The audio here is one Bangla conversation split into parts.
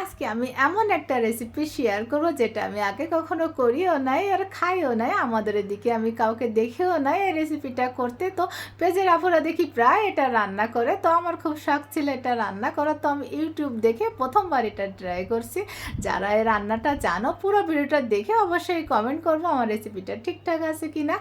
আজকে আমি এমন একটা রেসিপি শেয়ার করব যেটা আমি আগে কখনো করিও নাই আর খাইও নাই। আমাদের এদিকে আমি কাউকে দেখেও নাই এই রেসিপিটা করতে। তো পেজের আপুরা দেখি প্রায় এটা রান্না করে। তো আমার খুব শখ ছিল এটা রান্না করা তো আমি ইউটিউব দেখে প্রথমবার এটা ট্রাই করছি। যারা এই রান্নাটা জানো, পুরো ভিডিওটা দেখে অবশ্যই কমেন্ট করব আমার রেসিপিটা ঠিকঠাক আছে কি না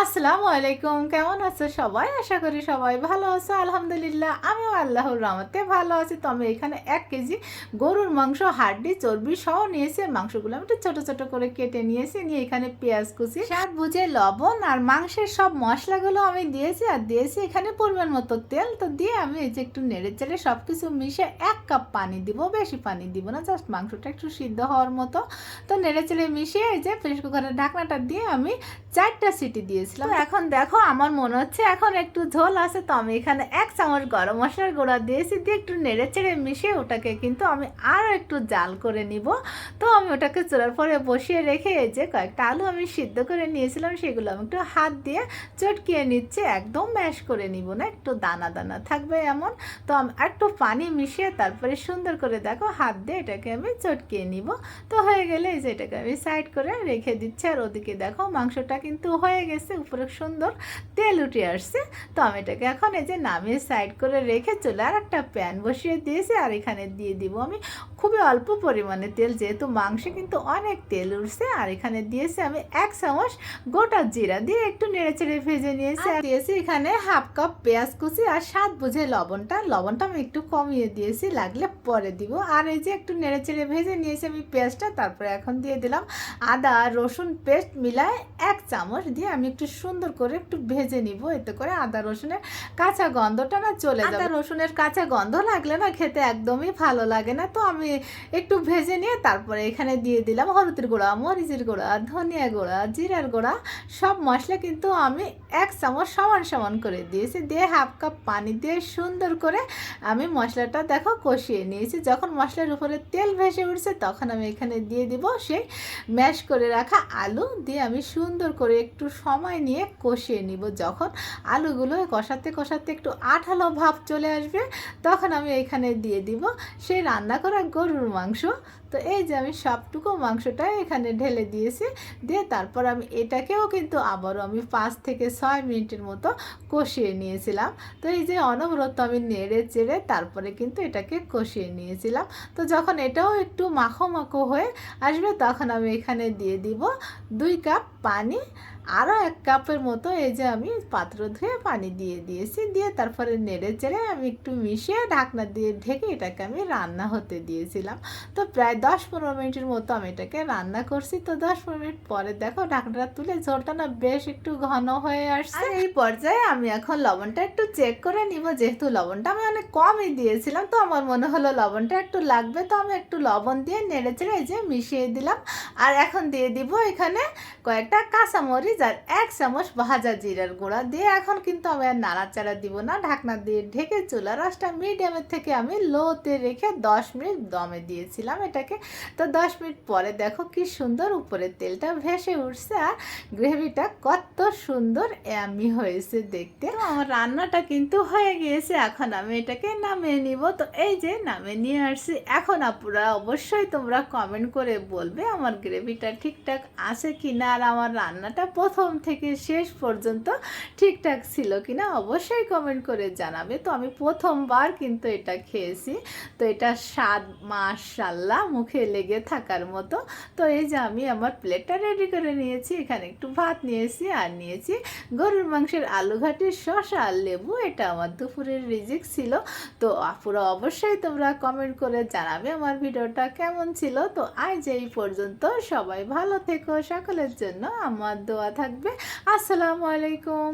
আসসালামু আলাইকুম, কেমন আছো সবাই? আশা করি সবাই ভালো আছো। আলহামদুলিল্লাহ, আমিও আল্লাহর রহমতে ভালো আছি। তো আমি এখানে এক কেজি গরুর মাংস, হাড্ডি, চর্বি সহ নিয়েছি মাংসগুলো আমি একটু ছোটো ছোটো করে কেটে নিয়েছি। নিয়ে এখানে পেঁয়াজ কুচি, স্বাদ বুঝে লবণ আর মাংসের সব মশলাগুলো আমি দিয়েছি আর দিয়েছি এখানে পরিমাণ মতো তেল। তো দিয়ে আমি এই যে একটু নেড়ে চেড়ে সব কিছু মিশে এক কাপ পানি দিব, বেশি পানি দিব না, জাস্ট মাংসটা একটু সিদ্ধ হওয়ার মতো। তো নেড়ে চেড়ে মিশিয়ে এই যে প্রেস কুকারের ঢাকনাটা দিয়ে আমি চারটা সিটি দিয়েছিলাম। এখন দেখো আমার মনে হচ্ছে এখন একটু ঝোল আছে, তো আমি এখানে এক চামচ গরম মশলার গুঁড়া দিয়েছি। দিয়ে একটু নেড়ে চেড়ে মিশিয়ে ওটাকে কিন্তু আমি আরও একটু জাল করে নিব। তো আমি ওটাকে চোরার পরে বসিয়ে রেখে যে কয়েকটা আলু আমি সিদ্ধ করে নিয়েছিলাম, সেগুলো আমি একটু হাত দিয়ে চটকিয়ে নিচ্ছে, একদম ম্যাশ করে নিব না, একটু দানা দানা থাকবে এমন। তো একটু পানি মিশিয়ে তারপরে সুন্দর করে দেখো হাত দিয়ে এটাকে আমি চটকিয়ে নিব। তো হয়ে গেলে এই যে এটাকে আমি সাইড করে রেখে দিচ্ছি, আর ওদিকে দেখো মাংসটা কিন্তু হয়ে গেছে, উপরে সুন্দর তেল উঠে আসছে। তো আমি এটাকে এখন এই যে নামিয়ে সাইড করে রেখে চলে আর একটা প্যান বসিয়ে দিয়েছি, আর এখানে দিয়ে দিব আমি খুবই অল্প পরিমাণে তেল, যেহেতু মাংসে কিন্তু অনেক তেল উঠছে। আর এখানে দিয়েছি আমি এক চামচ গোটা জিরা দিয়ে একটু নেড়ে চেড়ে ভেজে নিয়েছি। আর দিয়েছি এখানে হাফ কাপ পেঁয়াজ কুচি আর স্বাদ বুঝে লবণটা। লবণটা আমি একটু কমিয়ে দিয়েছি, লাগলে পরে দিব। আর এই যে একটু নেড়ে চেড়ে ভেজে নিয়েছি আমি পেঁয়াজটা, তারপরে এখন দিয়ে দিলাম আদা রসুন পেস্ট মিলায় এক চামচ দিয়ে আমি একটু সুন্দর করে একটু ভেজে নিব। এতে করে আদা রসুনের কাঁচা গন্ধটা না চলে যাবে। রসুনের কাঁচা গন্ধ লাগলে না খেতে একদমই ভালো লাগে না। তো আমি একটু ভেজে নিয়ে তারপরে এখানে দিয়ে দিলাম হলুদের গুঁড়া, মরিচের গুঁড়া, ধনিয়া গুঁড়া, জিরার গুঁড়া, সব মশলা কিন্তু আমি এক চামচ সমান সমান করে দিয়েছি। দিয়ে হাফ কাপ পানি দিয়ে সুন্দর করে আমি মশলাটা দেখো কষিয়ে নিয়েছি। যখন মশলার উপরে তেল ভেসে উঠছে তখন আমি এখানে দিয়ে দিব সেই ম্যাশ করে রাখা আলু। দিয়ে আমি সুন্দর করে একটু সময় নিয়ে কষিয়ে নিব। যখন আলুগুলো কষাতে কষাতে একটু আঠালো ভাব চলে আসবে, তখন আমি এখানে দিয়ে দিব সেই রান্না করা গরুর মাংস। তো এই যে আমি সবটুকু মাংসটা এখানে ঢেলে দিয়েছি। দিয়ে তারপর আমি এটাকেও কিন্তু আবারও আমি পাঁচ থেকে ছয় মিনিটের মতো কষিয়ে নিয়েছিলাম। তো এই যে অনবরত আমি নেড়ে চেড়ে তারপরে কিন্তু এটাকে কষিয়ে নিয়েছিলাম। তো যখন এটাও একটু মাখো মাখো হয়ে আসবে তখন আমি এখানে দিয়ে দিব দুই কাপ পানি আরও এক কাপের মতো এই যে আমি পাত্র ধুয়ে পানি দিয়ে দিয়েছি, দিয়ে তারপরে নেড়ে চেড়ে আমি একটু মিশিয়ে ঢাকনা দিয়ে ঢেকে এটাকে আমি রান্না হতে দিয়েছিলাম। তো প্রায় দশ পনেরো মিনিটের মতো আমি এটাকে রান্না করছি। তো দশ পনেরো মিনিট পরে দেখো ঢাকনাটা তুলে ঝোলটা না বেশ একটু ঘন হয়ে আসছে। এই পর্যায়ে আমি এখন লবণটা একটু চেক করে নিব। যেহেতু লবণটা আমি অনেক কমই দিয়েছিলাম, তো আমার মনে হলো লবণটা একটু লাগবে। তো আমি একটু লবণ দিয়ে নেড়ে চেড়ে এই যে মিশিয়ে দিলাম। আর এখন দিয়ে দিব এখানে কয়েকটা কাঁচামরিচ আর এক চামচ ভাজা জিরার গুঁড়া দিয়ে এখন কিন্তু আমি আর নাড়াচাড়া দিব না। ঢাকনা দিয়ে ঢেকে চুলা রসটা মিডিয়ামের থেকে আমি লোতে রেখে দশ মিনিট দমে দিয়েছিলাম এটাকে। তো দশ মিনিট পরে দেখো কি সুন্দর উপরে তেলটা ভেসে উঠছে আর গ্রেভিটা কত সুন্দর এমি হয়েছে দেখতে। আমার রান্নাটা কিন্তু হয়ে গিয়েছে, এখন আমি এটাকে নামিয়ে নিব। তো এই যে নামিয়ে নিয়ে আসছি। এখন আপুরা অবশ্যই তোমরা কমেন্ট করে বলবে আমার গ্রেভিটা ঠিকঠাক আছে কি না আর আমার রান্নাটা প্রথম থেকে শেষ পর্যন্ত ঠিকঠাক ছিল কি না অবশ্যই কমেন্ট করে জানাবে। তো আমি প্রথমবার কিন্তু এটা খেয়েছি। তো এটা স্বাদ মাশাল্লাহ মুখে লেগে থাকার মতো। তো এই যে আমি আমার প্লেটটা রেডি করে নিয়েছি, এখানে একটু ভাত নিয়েছি আর নিয়েছি গরুর মাংসের আলু ঘাটির শসা আর লেবু। এটা আমার দুপুরের রিজিক ছিল। তো আপুরা অবশ্যই তোমরা কমেন্ট করে জানাবে আমার ভিডিওটা কেমন ছিল। তো আজ এই পর্যন্ত সবাই ভালো থেকো, সকলের জন্য আমার দোয়া থাকবে। আসসালামু আলাইকুম।